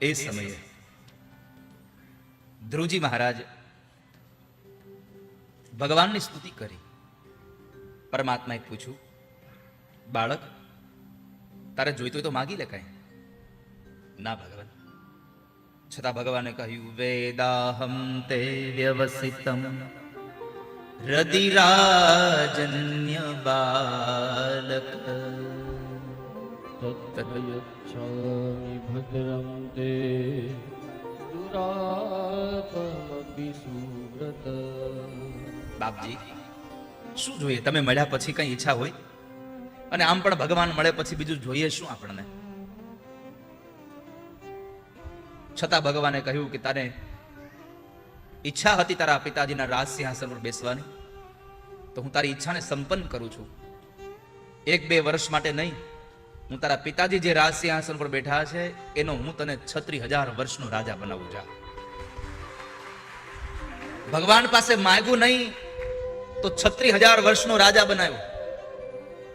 એ સમયે ધ્રુવજી મહારાજ ભગવાનની સ્તુતિ કરી. પરમાત્માએ પૂછ્યું, બાળક, તારે જોઈતું હોય તો માગી લે કાંઈ ના, ભગવાન. છતાં ભગવાને કહ્યું, વેદાહમ તે વ્યવસિતમ રદિરાજન્ય બાલક. તત્રયચ્છામિ ભદ્રં તે દુરાપમપી સુવ્રત બાપજી, શું જોઈએ? તમે મળ્યા પછી કઈ ઈચ્છા હોય? અને આમ પણ ભગવાન મળે પછી બીજું જોઈએ શું આપણને? છતાં ભગવાને કહ્યું કે તારે ઈચ્છા હતી તારા પિતાજીના રાજ સિંહાસન પર બેસવાની. તો હું તારી ઈચ્છાને સંપન્ન કરું છું. એક બે વર્ષ માટે નહીં હું તારા પિતાજી જે રાજ સિંહાસન પર બેઠા છે, એનો હું તને છત્રી હજાર વર્ષનો રાજા બનાવું જા ભગવાન પાસે માગ્યું નહીં, તો છત્રી હજાર વર્ષનો રાજા બનાવ્યો.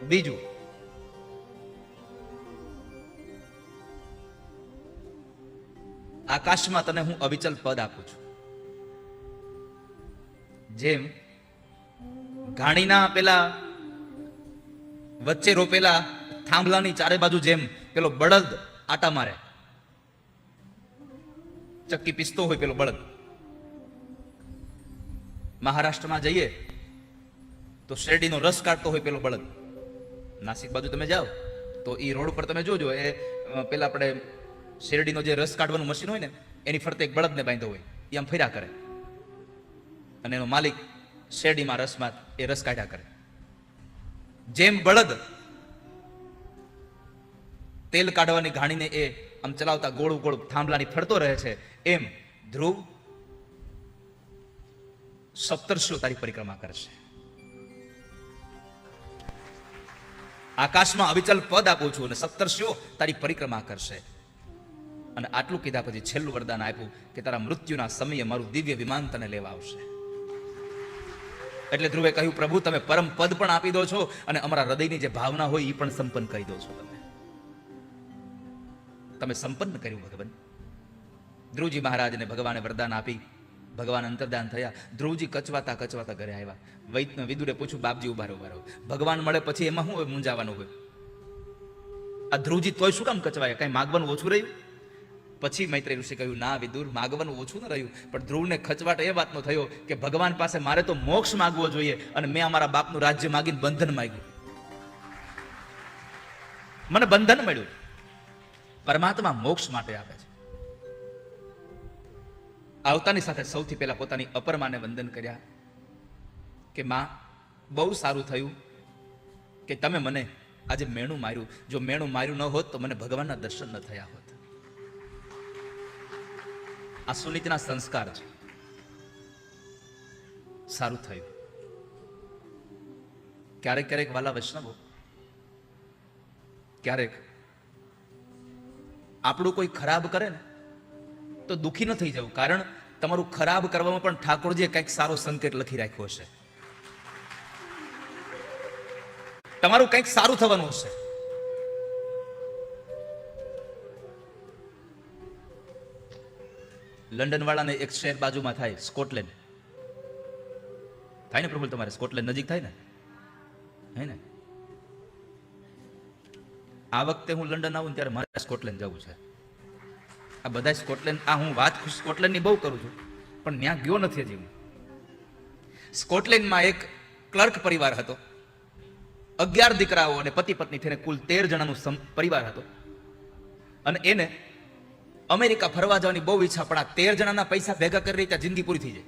બીજું, આકાશમાં તને હું અવિચલ પદ આપું છું. જેમ ઘાણીના પેલા, વચ્ચે રોપેલા થાંભલાની ચારે બાજુ જેમ પેલો બળદ આટા મારે. ચક્કી પીસતો હોય પેલો બળદ. મહારાષ્ટ્રમાં જઈએ તો શેરડીનો રસ કાઢતો હોય પેલો બળદ. નાસિક બાજુ તમે જાઓ તો એ રોડ પર તમે જોજો, એ પેલા આપણે શેરડીનો જે રસ કાઢવાનું મશીન હોય ને, એની ફરતે એક બળદને બાંધ્યો હોય. એ આમ ફર્યા કરે. અને એનો માલિક શેરડીમાં રસમાં એ રસ કાઢ્યા કરે. જેમ બળદ તેલ કાઢવાની ઘાણીને એ આમ ચલાવતા ગોળું ગોળ થાંભલાની ફરતો રહે છે. એમ ધ્રુવ સપ્તર્ષિઓ તારી પરિક્રમા કરશે આકાશમાં અવિચલ પદ આપું છું અને સપ્તર્ષિઓ તારી પરિક્રમા કરશે. અને આટલું કીધા પછી છેલ્લું વરદાન આપ્યું કે તારા મૃત્યુના સમયે મારું દિવ્ય વિમાન તને લેવા આવશે. એટલે ધ્રુવે કહ્યું, પ્રભુ, તમે પરમ પદ પણ આપી દો છો અને અમારા હૃદયની જે ભાવના હોય એ પણ સંપન્ન કરી દો છો તમે. તમે સંપન્ન કર્યું, ભગવાન. ધ્રુવજી મહારાજને ભગવાને વરદાન આપી, ભગવાન અંતર્દાન થયા. ધ્રુવજી કચવાતા કચવાતા ઘરે આવ્યા. વૈદ વિદુરે પૂછ્યું, બાપજી, ઊભા રહો, ઊભા ભગવાન મળે પછી એમાં શું હોય? મૂંઝાવાનું હોય. આ ધ્રુવજી તોય શું કામ કચવાય? કઈ માગવાનું ઓછું રહ્યું? પછી મૈત્રી ઋષિ કહ્યું, ના, વિદુર, માગવાનું ઓછું ન રહ્યું. પણ ધ્રુવને ખચવાટ એ વાતનો થયો કે ભગવાન પાસે મારે તો મોક્ષ માગવો જોઈએ અને મેં અમારા બાપનું રાજ્ય માગીને બંધન માગ્યું. મને બંધન મળ્યું. પરમાત્મા મોક્ષ માટે આપે છે. આવતાની સાથે સૌથી પહેલા પોતાની અપર માને વંદન કર્યા કે, માં, બહુ સારું થયું કે તમે મને આજે મેણું માર્યું. જો મેણું માર્યું ન હોત તો મને ભગવાનના દર્શન ન થયા હોત. આ સુનીતના સંસ્કાર છે. સારું થયું. ક્યારેક ક્યારેક વાલા વૈષ્ણવો ક્યારેક આપણું કોઈ ખરાબ કરે ને, તો દુઃખી ન થઈ જવું. કારણ તમારું ખરાબ કરવામાં પણ ઠાકોરજીએ કંઈક સારો સંકેત લખી રાખ્યો હશે. તમારું કંઈક સારું થવાનું હશે. લંડન વાળાને એક શહેર બાજુમાં થાય, સ્કોટલેન્ડ. થાય ને પ્રભુ તમારે? સ્કોટલેન્ડ નજીક થાય ને? હે ને? આ વખતે હું લંડન આવું ત્યારે મારે સ્કોટલેન્ડ જવું છે. આ બધા સ્કોટલેન્ડ આ હું વાત સ્કોટલેન્ડની બહુ કરું છું, પણ ત્યાં ગયો નથી હજી હું. સ્કોટલેન્ડમાં એક ક્લર્ક પરિવાર હતો. અગિયાર દીકરાઓ અને પતિ પત્ની થઈને કુલ તેર જણાનું પરિવાર હતો. અને એને અમેરિકા ફરવા જવાની બહુ ઈચ્છા, પણ આ તેર જણાના પૈસા ભેગા કરી રહી ત્યાં જિંદગી પૂરી થઈ જાય.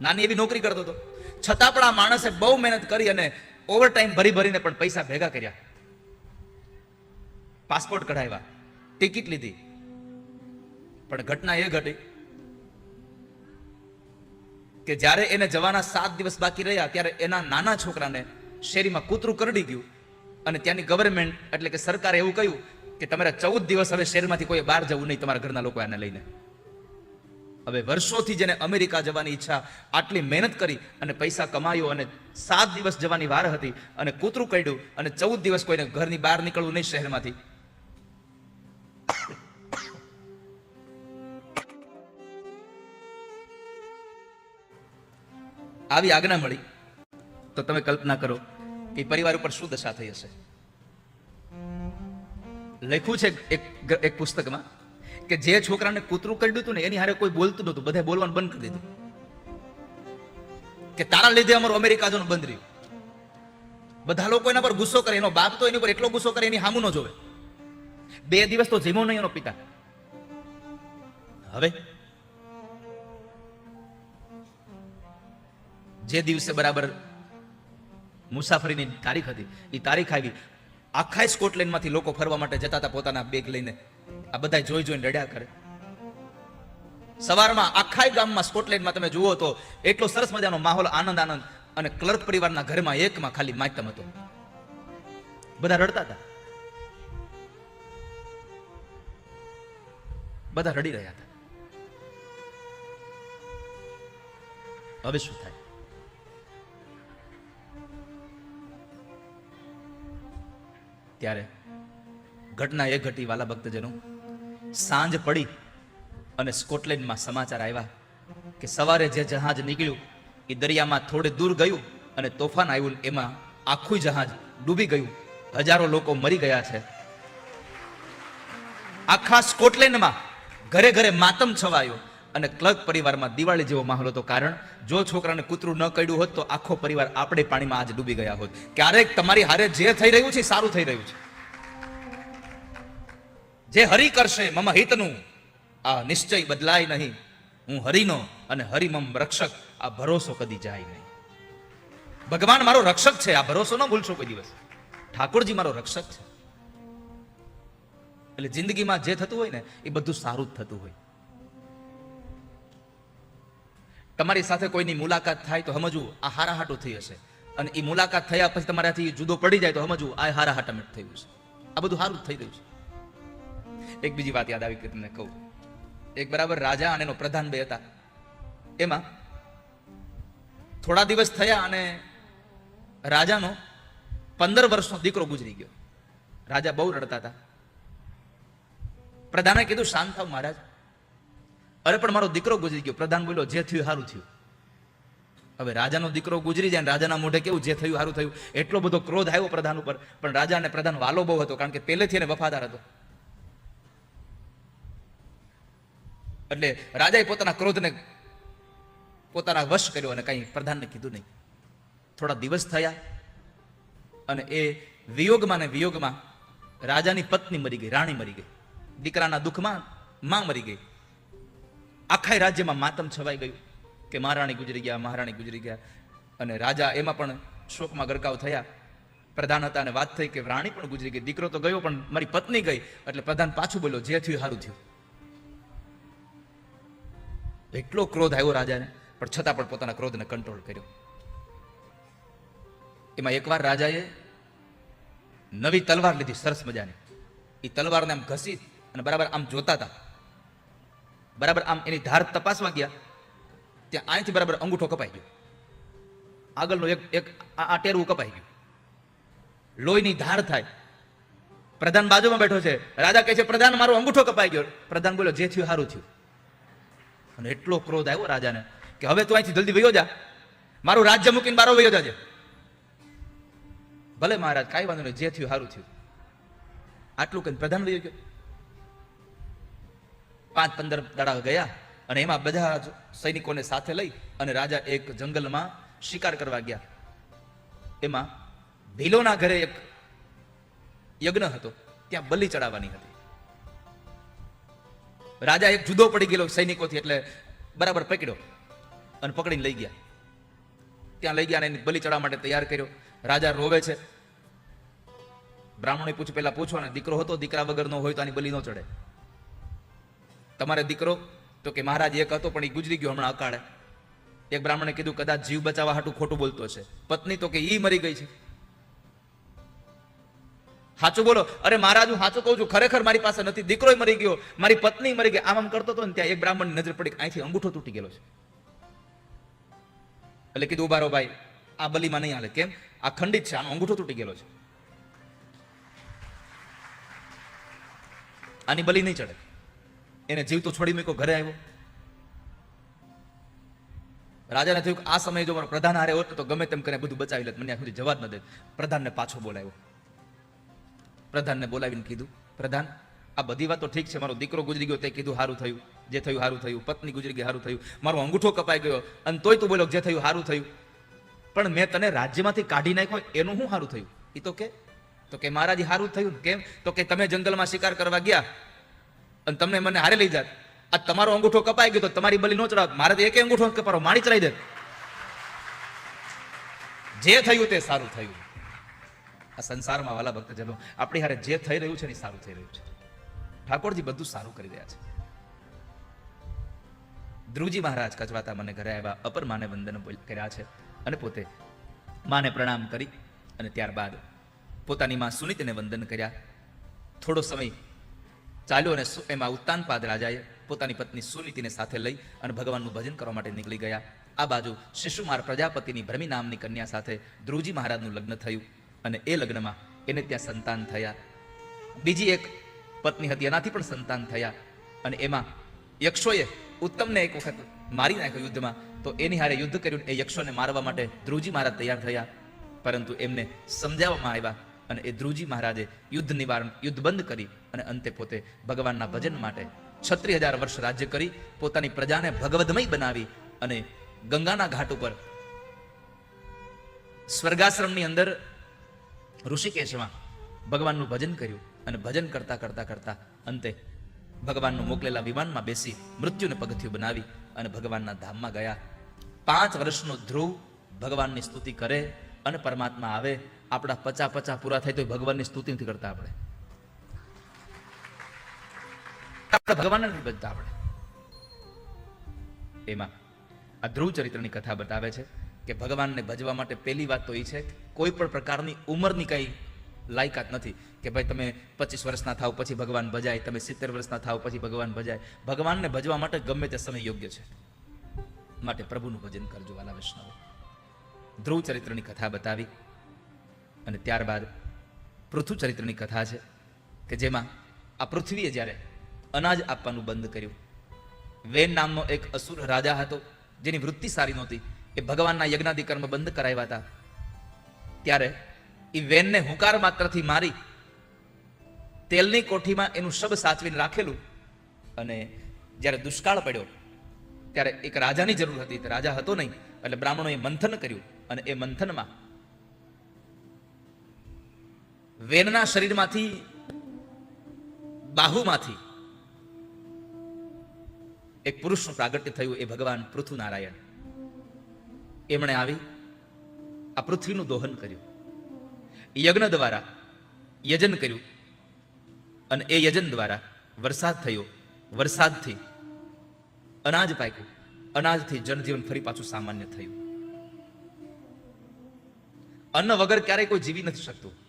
નાની એવી નોકરી કરતો હતો. છતાં પણ આ માણસે બહુ મહેનત કરી અને ઓવરટાઈમ ભરી ભરીને પણ પૈસા ભેગા કર્યા. પાસપોર્ટ કઢાવ્યા. ટિકિટ લીધી. પણ ઘટના એ ઘટી કે જ્યારે એને જવાના સાત દિવસ બાકી રહ્યા, ત્યારે એના નાના છોકરાને શેરીમાં કૂતરું કરડી ગયું. અને ત્યાંની ગવર્મેન્ટ એટલે કે સરકારે એવું કહ્યું કે તમારે ચૌદ દિવસ હવે શહેરમાંથી કોઈ બહાર જવું નહીં, તમારા ઘરના લોકો આને લઈને. હવે વર્ષોથી જેને અમેરિકા જવાની ઈચ્છા આટલી મહેનત કરી અને પૈસા કમાયો અને સાત દિવસ જવાની વાર હતી અને કૂતરું કાઢ્યું અને ચૌદ દિવસ કોઈને ઘરની બહાર નીકળવું નહીં શહેરમાંથી આવી આજ્ઞા મળી, તો તમે કલ્પના કરો કે પરિવાર ઉપર શું દશા થઈ હશે. લખ્યું છે એક એક પુસ્તકમાં કે જે છોકરાને કૂતરું કરડ્યું દીધું ને, એની હારે કોઈ બોલતું નહોતું બધા બોલવાનું બંધ કરી દીધું. કે તારા લીધે અમારું અમેરિકા જવાનું બંધ રહ્યું. બધા લોકો એના પર ગુસ્સો કરે, એનો બાપ તો એની પર એટલો ગુસ્સો કરે, એની હામું ન જોવે. બે દિવસ તો જીમો નહીં એનો પિતા. હવે? જે દિવસે બરાબર મુસાફરીની તારીખ હતી એ તારીખ આવી. આખા સ્કોટલેન્ડમાંથી લોકો ફરવા માટે જતા હતા પોતાના બેગ લઈને. આ બધા જોઈ જોઈને રડ્યા કરે. સવારમાં આખા ગામમાં સ્કોટલેન્ડમાં તમે જુઓ તો એટલો સરસ મજાનો માહોલ, આનંદ આનંદ. અને ક્લર્ક પરિવારના ઘરમાં એકમાં ખાલી માતમ હતો. બધા રડતા હતા. બધા રડી રહ્યા હતા. હવે શું થાય? ત્યારે ઘટના એ ઘટી વાલા ભક્તજનો સાંજ પડી અને સ્કોટલેન્ડમાં સમાચાર આવ્યા કે સવારે જે જહાજ નીકળ્યું એ દરિયામાં થોડે દૂર ગયું અને તોફાન આવ્યું એમાં આખું જહાજ ડૂબી ગયું. હજારો લોકો મરી ગયા છે. આખા સ્કોટલેન્ડમાં ઘરે ઘરે માતમ છવાયો. અને ક્લર્ક પરિવારમાં દિવાળી જેવો માહોલ હતો કારણ, જો છોકરાને કૂતરું ન કર્યું હોત તો આખો પરિવાર આપણે પાણીમાં આજ ડૂબી ગયા હોત. ક્યારેક તમારી હારે જે થઈ રહ્યું છે સારું થઈ રહ્યું છે. જે હરિ કરશે મમ હિતનું, આ નિશ્ચય બદલાય નહીં. હું હરિનો અને હરિમમ રક્ષક, આ ભરોસો કદી જાય નહીં. ભગવાન મારો રક્ષક છે, આ ભરોસો ન ભૂલશો કોઈ દિવસ. ઠાકોરજી મારો રક્ષક છે. એટલે જિંદગીમાં જે થતું હોય ને, એ બધું સારું જ થતું હોય. તમારી સાથે કોઈની મુલાકાત થાય તો સમજવું, આ હારાહાટું થઈ હશે. અને એ મુલાકાત થયા પછી તમારાથી જુદો પડી જાય તો સમજવું, આ હારા હાટામેટ થયું છે. આ બધું સારું જ થઈ રહ્યું છે. એક બીજી વાત યાદ આવી કે તમને કહું. એક બરાબર રાજા અને એનો પ્રધાન બે હતા. એમાં થોડા દિવસ થયા અને રાજાનો પંદર વર્ષનો દીકરો ગુજરી ગયો. રાજા બહુ રડતા હતા. પ્રધાને કીધું, શાંત થાવ મહારાજ. અરે, પણ મારો દીકરો ગુજરી ગયો. પ્રધાન બોલ્યો, જે થયું, સારું થયું. હવે રાજાનો દીકરો ગુજરી જાય રાજાના મોઢે કેવું, જે થયું, સારું થયું. એટલો બધો ક્રોધ આવ્યો પ્રધાન ઉપર, પણ રાજા અને પ્રધાન વાલો બહુ હતો, કારણ કે પહેલેથી એને વફાદાર હતો. એટલે રાજાએ પોતાના ક્રોધને પોતાના વશ કર્યો અને કંઈ પ્રધાનને કીધું નહીં. થોડા દિવસ થયા અને એ વિયોગમાં ને વિયોગમાં રાજાની પત્ની મરી ગઈ, રાણી મરી ગઈ. દીકરાના દુઃખમાં માં મરી ગઈ. આખા રાજ્યમાં માતમ છવાઈ ગયું કે મહારાણી ગુજરી ગયા, મહારાણી ગુજરી ગયા. અને રાજા એમાં પણ શોકમાં ગરકાવ થયા. પ્રધાન હતા અને વાત થઈ કે રાણી પણ ગુજરી ગઈ. દીકરો તો ગયો પણ મારી પત્ની ગઈ. એટલે પ્રધાન પાછું બોલ્યો, જે થયું સારું થયું. એટલો ક્રોધ આવ્યો રાજાને, પણ છતાં પણ પોતાના ક્રોધને કંટ્રોલ કર્યો. એમાં એકવાર રાજાએ નવી તલવાર લીધી, સરસ મજાની. એ તલવારને આમ ઘસી અને બરાબર આમ જોતા હતા. બરાબર આમ એની ધાર તપાસવા ગયા, ત્યાં આથી બરાબર અંગૂઠો કપાઈ ગયો. આગળનો એક એક આ ટેરવું કપાઈ ગયું. લોહીની ધાર થાય. પ્રધાન બાજુમાં બેઠો છે. રાજા કહે છે, પ્રધાન, મારો અંગૂઠો કપાઈ ગયો. પ્રધાન બોલ્યો, જે થયું, સારું થયું. અને એટલો ક્રોધ આવ્યો રાજાને કે, હવે તું અહીંથી જલ્દી વયો જા. મારું રાજ્ય મૂકીને બારો વયો જાજે. ભલે મહારાજ, કાંઈ વાંધો નહીં, જે થયું, સારું થયું. આટલું કહીને પ્રધાન વયો ગયો. પાંચ પંદર દાડા ગયા અને એમાં બધા સૈનિકોને સાથે લઈ અને રાજા એક જંગલમાં શિકાર કરવા ગયા. એમાં ભીલોના ઘરે એક યજ્ઞ હતો. ત્યાં બલિ ચડાવવાની હતી. રાજા એક જુદો પડી ગયેલો સૈનિકોથી એટલે બરાબર પકડ્યો અને પકડીને લઈ ગયા. ત્યાં લઈ ગયા અને એની બલિ ચડાવવા માટે તૈયાર કર્યો. રાજા રોવે છે. બ્રાહ્મણે પૂછ પૂછો ને દીકરો હતો, દીકરા વગર નો હોય તો આની બલિ ન ચડે. તમારે દીકરો, તો કે મહારાજ એક હતો, પણ એ ગુજરી ગયો હમણાં અકાળે. એક બ્રાહ્મણે કીધું, કદાચ જીવ બચાવવા હાટું ખોટું બોલતો છે. પત્ની તો કે, ઈ મરી ગઈ છે. સાચું બોલો? અરે મહારાજ, હું સાચું કહું છું, ખરેખર મારી પાસે નથી. દીકરો મરી ગયો, મારી પત્ની મરી ગઈ. આમ આમ કરતો હતો ને ત્યાં એક બ્રાહ્મણ નજર પડી અહીંથી અંગૂઠો તૂટી ગયેલો છે. એટલે કીધું, ઊભા રહો ભાઈ, આ બલીમાં નહીં હાલે. કેમ? આ ખંડિત છે, આનો અંગૂઠો તૂટી ગયેલો છે. આની બલી નહીં ચડે. એને જીવ તો છોડી મૂક્યો, ઘરે આવ્યો. રાજાને થયું કે આ સમયે જો મારો પ્રધાન હારે હોત તો ગમે તેમ કરીને બધું બચાવી લેત, મને આ સુધી જવા જ ન દે. પ્રધાનને પાછો બોલાવ્યો. પ્રધાનને બોલાવીને કીધું, પ્રધાન, આ બધી વાત ઠીક છે, મારો દીકરો ગુજરી ગયો તે કીધું સારું થયું, જે થયું સારું થયું, પત્ની ગુજરી ગઈ સારું થયું, મારો અંગૂઠો કપાઈ ગયો, અને તોય તું બોલો જે થયું સારું થયું. પણ મેં તને રાજ્યમાંથી કાઢી નાખ્યો, એનું શું સારું થયું? એ તો કે તો કે મહારાજ સારું થયું કેમ? તો કે તમે જંગલમાં શિકાર કરવા ગયા અને તમને મને હારે લઈ જાત. આ તમારો અંગૂઠો કપાઈ ગયો તો તમારી બલી નો ચડાવ મારે તો એક અંગૂઠો કપારો માણી ચડાઈ દે. જે થયું તે સારું થયું. આ સંસારમાં વાલા ભક્તજનો, આપણી હારે જે થઈ રહ્યું છે ને સારું થઈ રહ્યું છે. ઠાકોરજી બધું સારું કરી રહ્યા છે. ધ્રુવજી મહારાજ કચવાતા મને ઘરે આવ્યા, અપર માને વંદન કર્યા છે અને પોતે માને પ્રણામ કરી અને ત્યારબાદ પોતાની માં સુનિતને વંદન કર્યા. થોડો સમય ચાલ્યો અને એમાં ઉત્તાનપાદ રાજાએ પોતાની પત્ની સુનીતિને સાથે લઈ અને ભગવાનનું ભજન કરવા માટે નીકળી ગયા. આ બાજુ શિશુમાર પ્રજાપતિની ભ્રમી નામની કન્યા સાથે ધ્રુવજી મહારાજનું લગ્ન થયું અને એ લગ્નમાં એને ત્યાં સંતાન થયા. બીજી એક પત્ની હતી, એનાથી પણ સંતાન થયા અને એમાં યક્ષોએ ઉત્તમને એક વખત મારી નાખ્યો યુદ્ધમાં. તો એની હારે યુદ્ધ કર્યું એ યક્ષોને મારવા માટે ધ્રુવજી મહારાજ તૈયાર થયા. પરંતુ એમને સમજાવવામાં આવ્યા અને એ ધ્રુવજી મહારાજે યુદ્ધ નિવારણ, યુદ્ધ બંધ કરી અને અંતે પોતે ભગવાનના ભજન માટે છત્રી હજાર વર્ષ રાજ્ય કરી, પોતાની પ્રજાને ભગવદમય બનાવી અને ગંગાના ઘાટ ઉપર સ્વર્ગાશ્રમની અંદર ઋષિકેશમાં ભગવાનનું ભજન કર્યું અને ભજન કરતા કરતા કરતા અંતે ભગવાનનું મોકલેલા વિમાનમાં બેસી મૃત્યુને પગથિયું બનાવી અને ભગવાનના ધામમાં ગયા. પાંચ વર્ષનો ધ્રુવ ભગવાનની સ્તુતિ કરે અને પરમાત્મા આવે આપણા પચા પચા પૂરા થાય તો ભગવાનની સ્તુતિ નથી કરતા આપણે. આપણે નથી ભજતા આપણે. એમાં આ ધ્રુવ ચરિત્રની કથા બતાવે છે કે ભગવાનને ભજવા માટે પહેલી વાત તો એ છે, કોઈ પણ પ્રકારની ઉંમરની કઈ લાયકાત નથી કે ભાઈ તમે પચીસ વર્ષના થાવ પછી ભગવાન ભજાય, તમે સિત્તેર વર્ષના થાવ પછી ભગવાન ભજાય. ભગવાનને ભજવા માટે ગમે તે સમય યોગ્ય છે. માટે પ્રભુનું ભજન કરજો વાલા વૈષ્ણવ. ધ્રુવ ચરિત્રની કથા બતાવી અને ત્યારબાદ પૃથ્વી ચરિત્રની કથા છે કે જેમાં આ પૃથ્વીએ જ્યારે અનાજ આપવાનું બંધ કર્યું. વેન નામનો એક અસુર રાજા હતો, જેની વૃત્તિ સારી નહોતી. એ ભગવાનના યજ્ઞાદિ કર્મ બંધ કરાવ્યા હતા. ત્યારે એ વેનને હુંકાર માત્રથી મારી તેલની કોઠીમાં એનું શબ સાચવીને રાખેલું અને જ્યારે દુષ્કાળ પડ્યો, ત્યારે એક રાજાની જરૂર હતી. રાજા હતો નહીં, એટલે બ્રાહ્મણોએ મંથન કર્યું અને એ મંથનમાં વેનના શરીરમાંથી, બાહુમાંથી એક પુરુષનું પ્રાગટ્ય થયું એ ભગવાન પૃથ્વીનારાયણ. એમણે આવી, આ પૃથ્વીનું દોહન કર્યું. યજ્ઞ દ્વારા યજન કર્યું અને એ યજન દ્વારા વરસાદ થયો. વરસાદથી અનાજ પાક્યું. અનાજથી જનજીવન ફરી પાછું સામાન્ય થયું. અન્ન વગર ક્યારેય કોઈ જીવી નથી શકતું.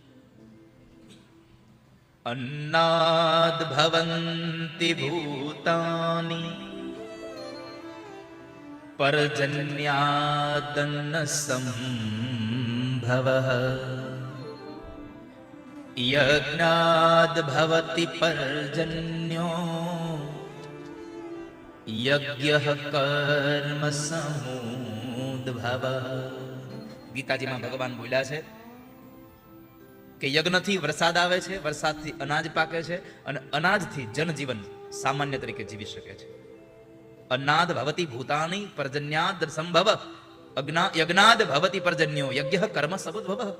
અન્નાદ ભવંતિ ભૂતાની પર્જન્યાદન્ન સંભવ યજ્ઞાદ ભવતિ પર્જન્યો યજ્ઞ કર્મ સમુદ્ભવ ગીતાજીમાં ભગવાન બોલ્યા છે કે યજ્ઞથી વરસાદ આવે છે, વરસાદથી અનાજ પાકે છે અને અનાજથી જનજીવન સામાન્ય તરીકે જીવી શકે છે. અનાદ ભવતી ભૂતાની પર્જન્યાદ સંભવ યજ્ઞાદ ભવતી પર્જન્યો, યજ્ઞ કર્મ સબુદ્ભવ.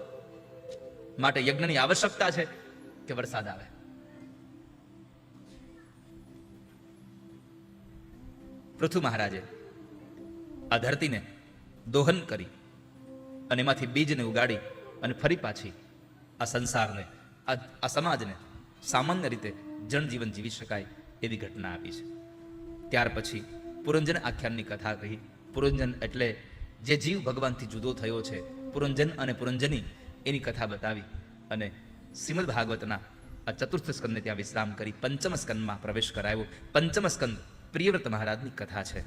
માટે યજ્ઞની આવશ્યકતા છે કે વરસાદ આવે. પૃથુ મહારાજે આ ધરતીને દોહન કરી અને એમાંથી બીજને ઉગાડી અને ફરી પાછી આ સંસારને, આ સમાજને સામાન્ય રીતે જનજીવન જીવી શકાય એવી ઘટના આપી છે. ત્યાર પછી પુરંજન આખ્યાનની કથા કહી, પુરંજન એટલે જે જીવ ભગવાનથી જુદો થયો છે, પુરંજન અને પુરંજની એની કથા બતાવી અને શ્રીમદ ભાગવતના આ ચતુર્થ સ્કંદને ત્યાં વિશ્રામ કરી પંચમ સ્કંદમાં પ્રવેશ કરાયો. પંચમ સ્કંદ પ્રિયવ્રત મહારાજની કથા છે.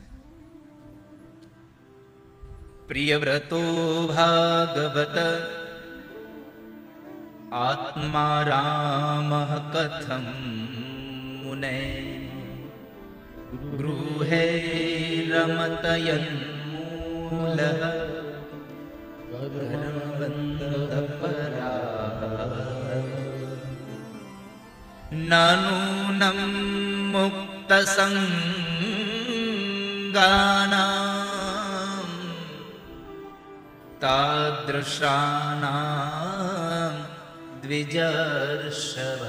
પ્રિયવ્રતો ભાગવત आत्मा रामः कथं मुने? गृहे रमतयन्मूलः वन्द परा नूनं मुक्तसङ्गाना तादृशानाम् द्विजर्षभ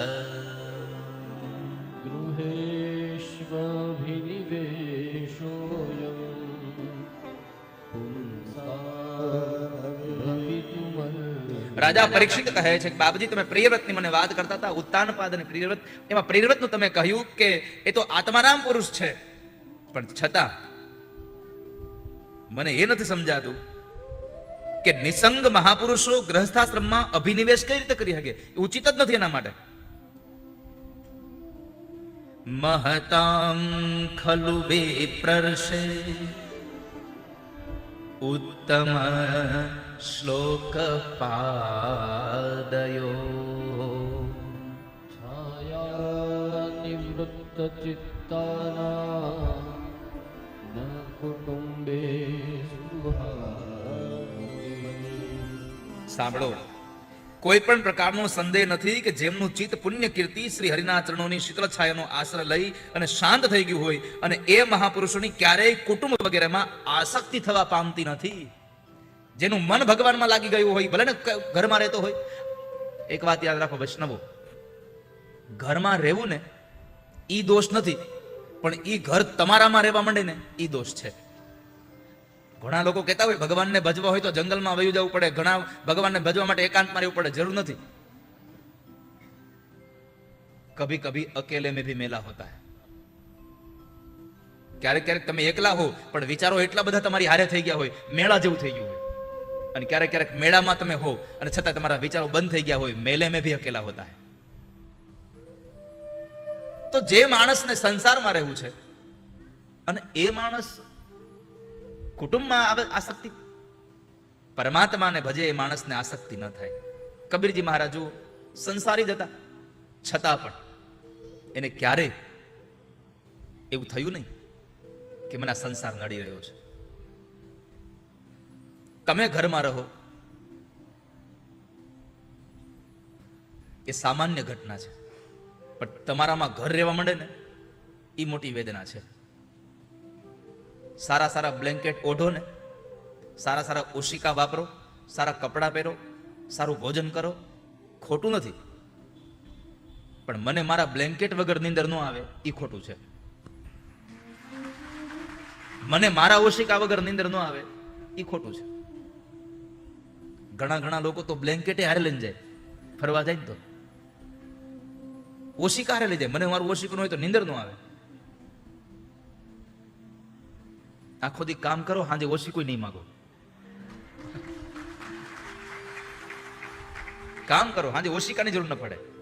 રાજા પરીક્ષિત કહે છે કે બાબજી તમે પ્રિયવ્રતની મને વાત કરતા હતા ઉત્તાનપાદ અને પ્રિયવ્રત. એમાં પ્રિયવ્રતનું તમે કહ્યું કે, એ તો આત્મારામ પુરુષ છે. પણ છતાં, મને એ નથી સમજાતું કે નિસંગ મહાપુરુષો ગ્રહસ્થાશ્રમમાં અભિનિવેશ કઈ રીતે કરી શકે? ઉચિત જ નથી એના માટે. મહતામ ખલુ બે પ્રર્ષે ઉત્તમ શ્લોક પાદયો. છાયા નિવૃત્ત ચિત્તાના ન કુટુંબે સુભા સાંભળો. કોઈ પણ પ્રકારનો સંદેહ નથી કે જેમનું ચિત્ત પુણ્ય કીર્તિ શ્રી હરિના ચરણોની શીતળ છાયાનો આશ્રય લઈ અને શાંત થઈ ગયું હોય અને એ મહાપુરુષોની ક્યારેય કુટુંબ વગેરેમાં આસક્તિ થવા પામતી નથી. જેનું મન ભગવાનમાં લાગી ગયું હોય, ભલે ને ઘરમાં રહેતો હોય. એક વાત યાદ રાખો વૈષ્ણવો. ઘરમાં રહેવું ને એ દોષ નથી, પણ એ ઘર તમારામાં રહેવા માંડે ને એ દોષ છે. ઘણા લોકો કહેતા હોય, ભગવાનને ભજવા હોય તો જંગલમાં વયું જવું પડે. ઘણા ભગવાનને ભજવા માટે એકાંતમાં રહેવું પડે. જરૂર નથી. કભી કભી અકેલે મેં ભી મેલા હોતા ક્યારેક ક્યારેક તમે એકલા હો, પણ વિચારો એટલા બધા તમારી હારે થઈ ગયા હોય, મેળા જેવું થઈ ગયું હોય. અને ક્યારેક ક્યારેક મેળામાં તમે હો, અને છતાં તમારા વિચારો બંધ થઈ ગયા હોય, મેલે મેં ભી અકેલા હોતા હૈ. તો જે માણસને સંસારમાં રહેવું છે, અને એ માણસ કુટુંબમાં આસક્તિ? પરમાત્માને ભજે એ માણસને આસક્તિ ન થાય. કબીરજી મહારાજો, સંસારી જ હતા. છતાં પણ એને ક્યારે એવું થયું નહીં કે મને આ સંસાર નડી રહ્યો છે. તમે ઘરમાં રહો. એ સામાન્ય ઘટના છે. પણ તમારામાં ઘર રહેવા માંડે ને એ મોટી વેદના છે. સારા સારા બ્લેન્કેટ ઓઢો ને, સારા સારા ઓશિકા વાપરો, સારા કપડાં પહેરો, સારું ભોજન કરો. ખોટું નથી. પણ મને મારા બ્લેન્કેટ વગર નીંદર ન આવે એ ખોટું છે. મને મારા ઓશિકા વગર નીંદર ન આવે એ ખોટું છે. ઘણા ઘણા લોકો તો બ્લેન્કેટે હારે લઈને જાય. ફરવા જાય ને તો. ઓશિકા હારે લઈ જાય. મને મારું ઓશિકું હોય તો નીંદર ન આવે. આખો દી કામ કરો, હાજે ઓછી કોઈ નહીં માગો. કામ કરો, હાજે ઓશિકાની જરૂર ન પડે.